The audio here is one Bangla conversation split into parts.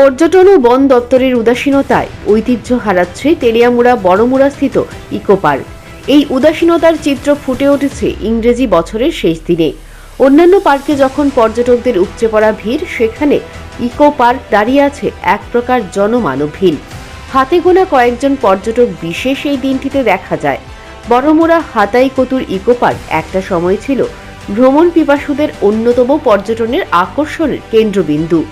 পর্যটন ও বন দপ্তরের উদাসীনতায় ঐতিহ্য হারাচ্ছে তেলিয়ামুড়া বড়মুড়া স্থিত ইকো পার্ক। এই উদাসীনতার চিত্র ফুটে উঠেছে ইংরেজি বছরের শেষ দিনে। অন্যান্য পার্কে যখন পর্যটকদের উপচে পড়া ভিড়, সেখানে ইকো পার্ক দাঁড়িয়ে আছে এক প্রকার জনমানবহীন। হাতে গোনা কয়েকজন পর্যটক বিশেষ এই দিনটিতে দেখা যায়। বড়মুড়া হাতাই কতুর ইকো পার্ক একটা সময় ছিল ভ্রমণ পিপাসুদের অন্যতম পর্যটনের আকর্ষণের কেন্দ্রবিন্দু।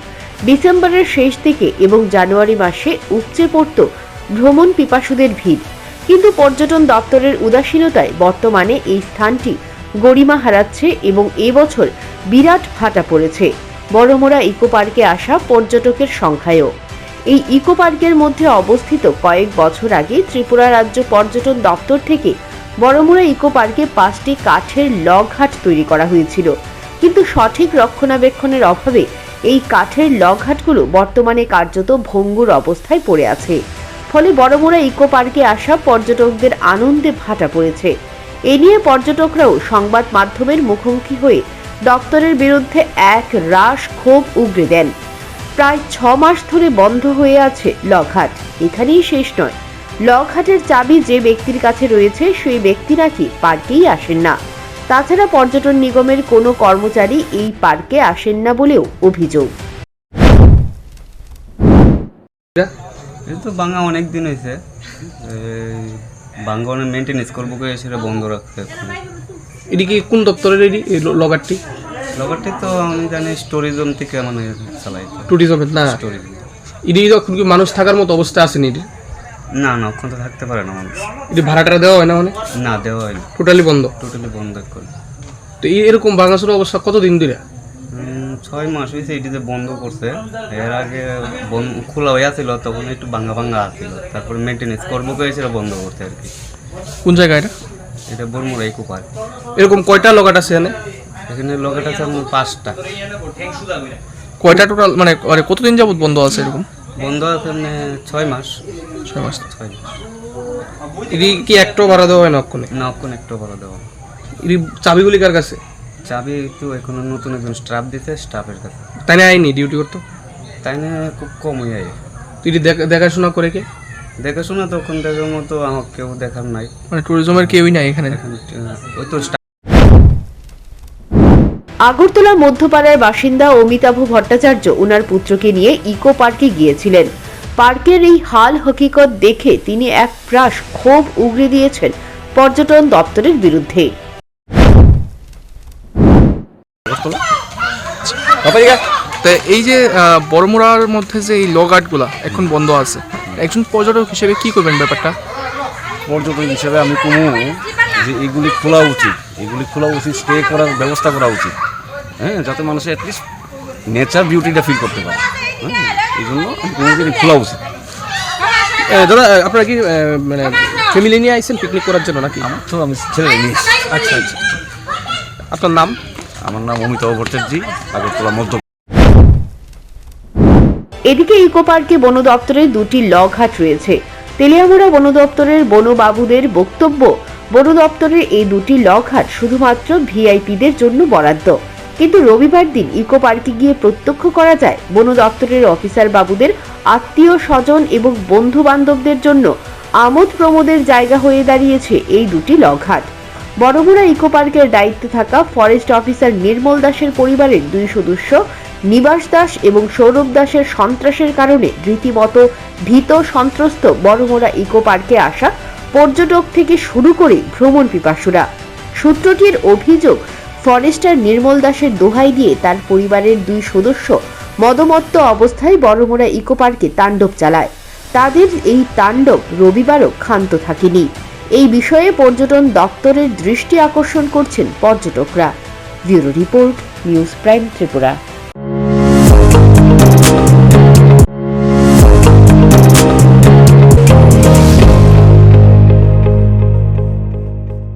ডিসেম্বরের শেষ দিকে এবং জানুয়ারি মাসে উপচে পড়ত ভ্রমণ পিপাসুদের ভিড়। কিন্তু পর্যটন দপ্তরের উদাসীনতায় বর্তমানে এই স্থানটি গরিমা হারাচ্ছে এবং এবছর বিরাট ভাটা পড়েছে। বড়মোড়া ইকো পার্কে আসা পর্যটকের সংখ্যায়ও। এই ইকো পার্কের মধ্যে অবস্থিত কয়েক বছর আগে ত্রিপুরা রাজ্য পর্যটন দপ্তর থেকে বড়মুড়া ইকো পার্কে পাঁচটি কাঠের লগঘাট তৈরি করা হয়েছিল। কিন্তু সঠিক রক্ষণাবেক্ষণের অভাবে এই কাঠের লগঘাটগুলো বর্তমানে কার্যত ভঙ্গুর অবস্থায় পড়ে আছে। ফলে বড়মুড়া ইকো পার্কে আসা পর্যটকদের আনন্দে ভাটা পড়েছে। এ নিয়ে পর্যটকরাও সংবাদ মাধ্যমের মুখোমুখি হয়ে দপ্তরের বিরুদ্ধে এক রাশ ক্ষোভ উগরে দেন। প্রায় ছ মাস ধরে বন্ধ হয়ে আছে লঘাট। এখানেই শেষ নয়। লঘাটের চাবি যে ব্যক্তির কাছে রয়েছে, সেই ব্যক্তি নাকি পার্কেই আসেন না। তাছাড়া পর্যটন নিগমের কোনো কর্মচারী এই পার্কে আসেন না বলেও অভিযোগ। তো বাঙ্গা অনেক দিন হয়েছে। বাঙ্গা অনেক মেনটেনেন্স করব করে সেটা বন্ধ রাখতে এটি কি কোন দপ্তরের এটি? এই ল- লগারটি তো আমি জানি ট্যুরিজম থেকে মানে চালাই ট্যুরিজমের না। ট্যুরিজম এটি মানুষ থাকার মতো অবস্থা আসেনি এটি? না না ওখানে তো থাকতে পারে না মানুষ। এটি ভাড়াটা দেওয়া হয় না মানে? না দেওয়া হয়নি টোটালি বন্ধ? টোটালি বন্ধ করে। তো এরকম ভাঙাচোরা অবস্থা কতদিন ধরে? ছয় মাস হয়েছে এটিতে বন্ধ করছে। এর আগে খোলা হয়ে আছিল তখন একটু ভাঙ্গা ভাঙ্গা আছিল। তারপরে মেনটেনেন্স করব করে সেটা বন্ধ করতে আর কি। কোন জায়গা এটা? এটা বর্মুরা ইকো পার্ক। এরকম কয়টা লগাট আছে এখানে? এখানে লোকেট আছে আমার পাঁচটা। কয়টা টোটাল মানে মানে কতদিন যাবত বন্ধ আছে এরকম? বন্ধ আছে মানে ছয় মাস। ছয় মাস ছয় মাস। এটি কি একটাও ভাড়া দেওয়া হয় না অক্ষণে? না একটু ভালো দেওয়া না। এটি চাবিগুলি কার কাছে? চাবি একটু এখনও নতুন একজন স্টাফ দিতে স্টাফের কাছে। তাই না আইনি ডিউটি করতো? তাই না খুব কম হয়ে যায় তো এটি দেখাশোনা করে কে? দেখাশোনা তখন দেখার মতো আমার কেউ দেখার নাই। মানে ট্যুরিজমের কেউই নাই এখানে? এখন আহ, ওই তো আগরতলা মধ্যপাড়ার বাসিন্দা অমিতাভ ভট্টাচার্য ওনার পুত্রকে নিয়ে ইকো পার্কে গিয়েছিলেন। পার্কের এই হাল হকিকত দেখে তিনি এক প্রাস ক্ষোভ উগরে দিয়েছেন পর্যটন দপ্তরের বিরুদ্ধে। তো এই যে বড়মুড়ার মধ্যে যে এই লগাটগুলা এখন বন্ধ আছে একজন পর্যটক হিসেবে কি করবেন ব্যাপারটা? পর্যটন হিসেবে আমি কোনো যে এগুলি খোলা উচিত এগুলি খোলা উচিত স্টে করার ব্যবস্থা করা উচিত হ্যাঁ যাতে মানুষের অ্যাটলিস্ট নেচার বিউটিটা ফিল করতে পারে হ্যাঁ। এই জন্য আমি কোনো দিন খোলা উচিত দাদা আপনারা কি মানে ফ্যামিলি নিয়ে আইছেন পিকনিক করার জন্য নাকি? আমার তো আমি ছেলে নিয়ে আচ্ছা আচ্ছা। আপনার নাম? আমার নাম অমিতাভ ভট্টাচার্য আগরতলা মধ্য এদিকে ইকো পার্কে বন দপ্তরের দুটি লগ হাট রয়েছে। তেলিয়ামুড়া বন দপ্তরের বনবাবুদের বক্তব্য বন দপ্তরের এই দুটি লগঘাট শুধুমাত্র ভিআইপিদের জন্য বরাদ্দ। কিন্তু রবিবার দিন ইকো পার্কে গিয়ে প্রত্যক্ষ করা যায় বন দপ্তরের অফিসার বাবুদের আত্মীয় স্বজন এবং বন্ধু বান্ধবদের জন্য আমোদ প্রমোদের জায়গা হয়ে দাঁড়িয়েছে এই দুটি লগঘাট বড়মুড়া ইকো পার্কের দায়িত্বে থাকা ফরেস্ট অফিসার নির্মল দাসের পরিবারের দুই সদস্য, নিবাস দাস এবং সৌরভ দাসের সন্ত্রাসের কারণে রীতিমতো ভীত সন্ত্রস্ত বড়মুড়া ইকো পার্কে আসা পর্যটক থেকে শুরু করে ভ্রমণ পিপাসুরা। সূত্রটির অভিযোগ ফরেস্টার নির্মল দাসের দোহাই দিয়ে তার পরিবারের দুই সদস্য মদমত্ত অবস্থায় বড়মোড়া ইকো পার্কে তাণ্ডব চালায়। তাদের এই তাণ্ডব রবিবারও ক্ষান্ত থাকেনি। এই বিষয়ে পর্যটন দপ্তরের দৃষ্টি আকর্ষণ করছেন পর্যটকরা। Bureau report, news prime Tripura.